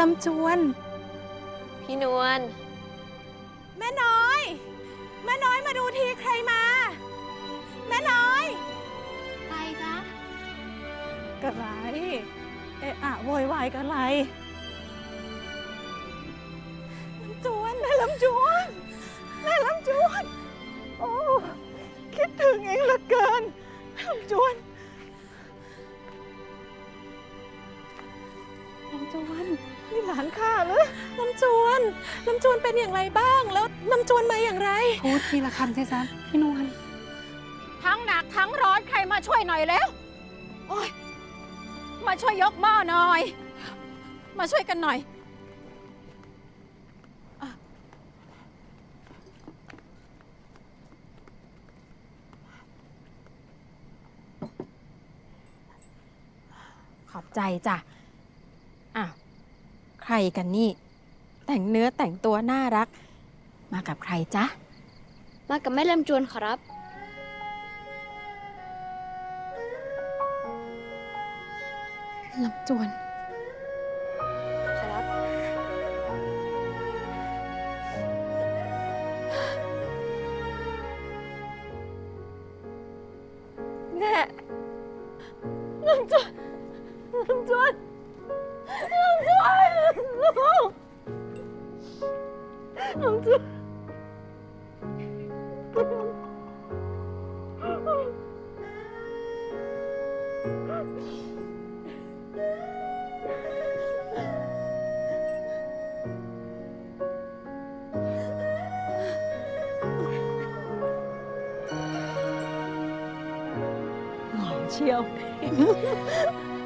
ลำจวน พี่นวล แม่น้อย แม่น้อยมาดูทีใครมา แม่น้อย ใครจ๊ะกระไรเอะอะโวยวายกระไรลำจวนแม่ลำจวน ลำจวนนี่หลานข้าเหรอลำจวนลำจวนเป็นอย่างไรบ้าง แล้วลำจวนมาอย่างไร พูดทีละคำสิจ๊ะพี่นวลทั้งหนักทั้งร้อนใครมาช่วยหน่อยแล้ว โอ้ย มาช่วยยกหม้อหน่อย มาช่วยกันหน่อยขอบใจจ้ะอ้าวใค รกันนี่ แต่งเนื้อแต่งตัวน่ารัก มากับใครจ๊ะ มากับแม่ลำจวนครับ ลำจวนครับแน่ลำจวนลำจวนลำจ วนลำ